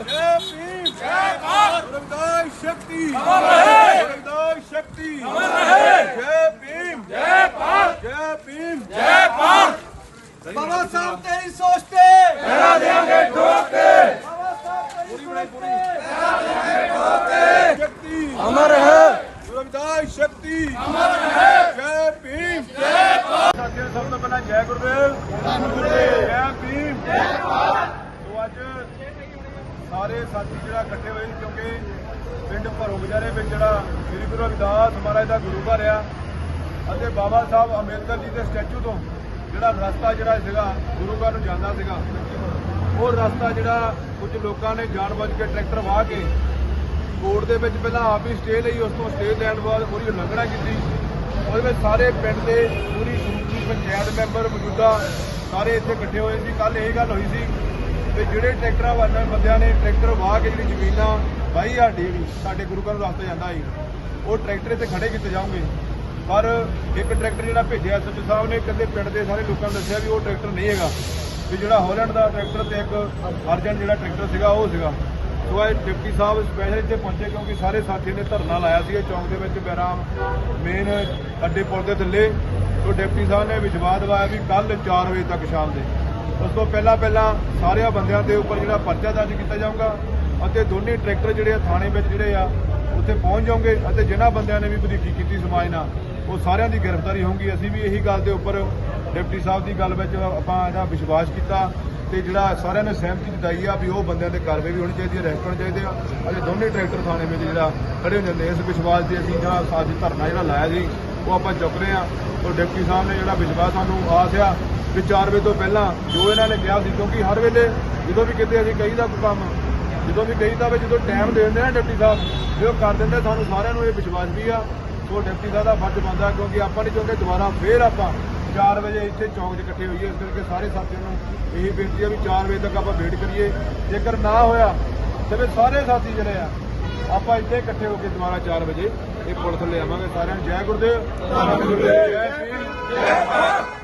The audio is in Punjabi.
ਜੈ ਭੀਮ ਜੈ ਭਾਰਤ ਰਵਿਦਾਸ ਸ਼ਕਤੀ ਅਮਰ ਰਹੇ ਰਵਿਦਾਸ ਸ਼ਕਤੀ ਅਮਰ ਰਹੇ ਜੈ ਭੀਮ ਜੈ ਭਾਰਤ ਜੈ ਭੀਮ ਜੈ ਭਾਰਤ ਬਾਬਾ ਸਾਹਿਬ ਤੇਰੀ ਸੋਚ ਤੇ ਪਹਿਰਾ ਦੇਾਂਗੇ ਠੋਕ ਕੇ ਬਾਬਾ ਸਾਹਿਬ ਤੇਰੀ ਸੋਚ ਤੇ ਸ਼ਕਤੀ ਅਮਰ ਹੈ ਰਵਿਦਾਸ ਸ਼ਕਤੀ ਅਮਰ ਹੈ ਜੈ ਭੀਮ ਜੈ ਭਾਰਤ ਸਾਥੀਓ ਸਭ ਤੋਂ ਪਹਿਲਾਂ ਜੈ ਗੁਰਦੇਵ ਧੰਨ ਗੁਰਦੇਵ ਜੈ ਭੀਮ ਜੈ ਭਾਰਤ ਸੋ ਅੱਜ ਸਾਰੇ ਸਾਥੀ ਜਿਹੜਾ ਇਕੱਠੇ ਹੋਏ ਨੇ ਕਿਉਂਕਿ ਪਿੰਡ ਭਰੋ ਬਜਾਰੇ ਵਿੱਚ ਜਿਹੜਾ ਸ੍ਰੀ ਗੁਰੂ ਰਵਿਦਾਸ ਮਹਾਰਾਜ ਦਾ ਗੁਰੂ ਘਰ ਆ ਅਤੇ ਬਾਬਾ ਸਾਹਿਬ ਅੰਬੇਦਕਰ ਜੀ ਦੇ ਸਟੈਚੂ ਤੋਂ ਜਿਹੜਾ ਰਸਤਾ ਜਿਹੜਾ ਸੀਗਾ, ਗੁਰੂ ਘਰ ਨੂੰ ਜਾਂਦਾ ਸੀਗਾ, ਉਹ ਰਸਤਾ ਜਿਹੜਾ ਕੁਝ ਲੋਕਾਂ ਨੇ ਜਾਣਬੁੱਝ ਕੇ ਟਰੈਕਟਰ ਵਾਹ ਕੇ ਕੋਰਟ ਦੇ ਵਿੱਚ ਪਹਿਲਾਂ ਆਪ ਹੀ ਸਟੇ ਲਈ, ਉਸ ਤੋਂ ਸਟੇ ਲੈਣ ਤੋਂ ਬਾਅਦ ਪੂਰੀ ਉਲੰਘਣਾ ਕੀਤੀ। ਉਹਦੇ ਵਿੱਚ ਸਾਰੇ ਪਿੰਡ ਦੇ ਪੂਰੀ ਸਮੁੱਚੀ ਪੰਚਾਇਤ ਮੈਂਬਰ ਮੌਜੂਦਾ ਸਾਰੇ ਇੱਥੇ ਇਕੱਠੇ ਹੋਏ ਸੀ। ਕੱਲ ਇਹ ਗੱਲ ਹੋਈ ਸੀ ਤੇ ਜਿਹੜੇ ਟਰੈਕਟਰਾਂ ਵਾਲੇ ਬੰਦਿਆਂ ਨੇ ਟਰੈਕਟਰ ਵਾਹ ਕੇ ਜਿਹੜੀ ਜ਼ਮੀਨਾਂ ਵਾਹੀ ਸਾਡੀ ਜਿਹੜੀ ਸਾਡੇ ਗੁਰੂ ਘਰ ਨੂੰ ਰਸਤਾ ਜਾਂਦਾ ਸੀ। ਉਹ ਟਰੈਕਟਰ ਇੱਥੇ ਖੜੇ ਕੀਤੇ ਜਾਣਗੇ ਪਰ ਇੱਕ ਟਰੈਕਟਰ ਜਿਹੜਾ ਭੇਜਿਆ ਸੱਚ ਸਾਹਿਬ ਨੇ ਕਹਿੰਦੇ ਪਿੰਡ ਦੇ ਸਾਰੇ ਲੋਕਾਂ ਨੂੰ ਦੱਸਿਆ ਵੀ ਉਹ ਟਰੈਕਟਰ ਨਹੀਂ ਹੈਗਾ। ਵੀ ਜਿਹੜਾ ਹਾਲੈਂਡ ਦਾ ਟਰੈਕਟਰ ਤੇ ਇੱਕ ਅਰਜਨ ਜਿਹੜਾ ਟਰੈਕਟਰ ਸੀਗਾ, ਉਹ ਸੀਗਾ। ਸੋ ਇਹ ਡਿਪਟੀ ਸਾਹਿਬ ਸਪੈਸ਼ਲ ਇੱਥੇ ਪਹੁੰਚੇ ਕਿਉਂਕਿ ਸਾਰੇ ਸਾਥੀਆਂ ਨੇ ਧਰਨਾ ਲਾਇਆ ਸੀ ਚੌਂਕ ਦੇ ਵਿੱਚ ਬੈਰਾਮ ਮੇਨ ਅੱਡੇ ਪੁਲ ਦੇ ਥੱਲੇ। ਸੋ ਡਿਪਟੀ ਸਾਹਿਬ ਨੇ ਵਿਸ਼ਵਾਸ ਦਿਵਾਇਆ ਵੀ ਕੱਲ 4 ਵਜੇ ਤੱਕ ਸ਼ਾਮ ਦੇ। ਉਸ ਤੋਂ ਪਹਿਲਾਂ ਪਹਿਲਾਂ ਸਾਰਿਆਂ ਬੰਦਿਆਂ ਦੇ ਉੱਪਰ ਜਿਹੜਾ ਪਰਚਾ ਦਰਜ ਕੀਤਾ ਜਾਊਗਾ ਅਤੇ ਦੋਨੇ ਟਰੈਕਟਰ ਜਿਹੜੇ ਆ ਥਾਣੇ ਵਿੱਚ ਜਿਹੜੇ ਆ, ਉੱਥੇ ਪਹੁੰਚ ਜਾਓਗੇ ਅਤੇ ਜਿਨ੍ਹਾਂ ਬੰਦਿਆਂ ਨੇ ਵੀ ਵਧੀਕੀ ਕੀਤੀ ਸਮਾਜ ਨਾਲ, ਉਹ ਸਾਰਿਆਂ ਦੀ ਗ੍ਰਿਫਤਾਰੀ ਹੋਊਗੀ। ਅਸੀਂ ਵੀ ਇਹੀ ਗੱਲ ਦੇ ਉੱਪਰ ਡਿਪਟੀ ਸਾਹਿਬ ਦੀ ਗੱਲ ਵਿੱਚ ਆਪਾਂ ਇਹਦਾ ਵਿਸ਼ਵਾਸ ਕੀਤਾ ਤੇ ਜਿਹੜਾ ਸਾਰਿਆਂ ਨੇ ਸਹਿਮਤੀ ਜਤਾਈ ਆ ਵੀ ਉਹ ਬੰਦਿਆਂ ਤੇ ਕਾਰਵਾਈ ਵੀ ਹੋਣੀ ਚਾਹੀਦੀ ਹੈ, ਅਰੈਸਟ ਹੋਣੇ ਚਾਹੀਦੇ ਆ ਅਤੇ ਦੋਨੇ ਟਰੈਕਟਰ ਥਾਣੇ ਵਿੱਚ ਜਿਹੜਾ ਖੜੇ ਹੋ ਜਾਂਦੇ ਇਸ ਵਿਸ਼ਵਾਸ ਦੀ ਅਸੀਂ ਜਿਹੜਾ ਸਾਡੀ ਧਰਨਾ ਜਿਹੜਾ ਲਾਇਆ ਸੀ ਉਹ ਆਪਾਂ ਚੁੱਕ ਰਹੇ ਆ ਤੋਂ ਡਿਪਟੀ ਸਾਹਿਬ ਨੇ ਜਿਹੜਾ ਵਿਸ਼ਵਾਸ ਸਾਨੂੰ ਆਸ ਆ ਵੀ 4 ਵਜੇ ਤੋਂ ਪਹਿਲਾਂ ਜੋ ਇਹਨਾਂ ਨੇ ਕਿਹਾ ਸੀ, ਕਿਉਂਕਿ ਹਰ ਵੇਲੇ ਜਦੋਂ ਵੀ ਕਿਤੇ ਅਸੀਂ ਕਹੀਦਾ ਕੋਈ ਕੰਮ, ਜਦੋਂ ਵੀ ਕਹੀਦਾ ਵੀ ਜਦੋਂ ਟਾਈਮ ਦੇ ਦਿੰਦੇ ਨਾ ਡਿਪਟੀ ਸਾਹਿਬ ਜੇ ਉਹ ਕਰ ਦਿੰਦੇ, ਸਾਨੂੰ ਸਾਰਿਆਂ ਨੂੰ ਇਹ ਵਿਸ਼ਵਾਸ ਵੀ ਆ, ਸੋ ਡਿਪਟੀ ਸਾਹਿਬ ਦਾ ਫਰਜ਼ ਬਣਦਾ ਕਿਉਂਕਿ ਆਪਾਂ ਨਹੀਂ ਚਾਹੁੰਦੇ ਦੁਬਾਰਾ ਫੇਰ ਆਪਾਂ 4 ਵਜੇ ਇੱਥੇ ਚੌਂਕ 'ਚ ਇਕੱਠੇ ਹੋਈਏ, ਇਸ ਕਰਕੇ ਸਾਰੇ ਸਾਥੀਆਂ ਨੂੰ ਇਹੀ ਬੇਨਤੀ ਆ ਵੀ 4 ਵਜੇ ਤੱਕ ਆਪਾਂ ਵੇਟ ਕਰੀਏ। ਜੇਕਰ ਨਾ ਹੋਇਆ, ਤੇ ਫਿਰ ਸਾਰੇ ਸਾਥੀ ਜਿਹੜੇ ਆ, ਆਪਾਂ ਇੱਥੇ ਇਕੱਠੇ ਹੋ ਕੇ ਦੁਬਾਰਾ 4 ਵਜੇ ਇਹ ਪੁਲ ਥੱਲੇ ਸਾਰਿਆਂ ਨੂੰ। ਜੈ ਗੁਰਦੇਵ। ਜੈ ਗੁਰਦੇਵ ਜੈ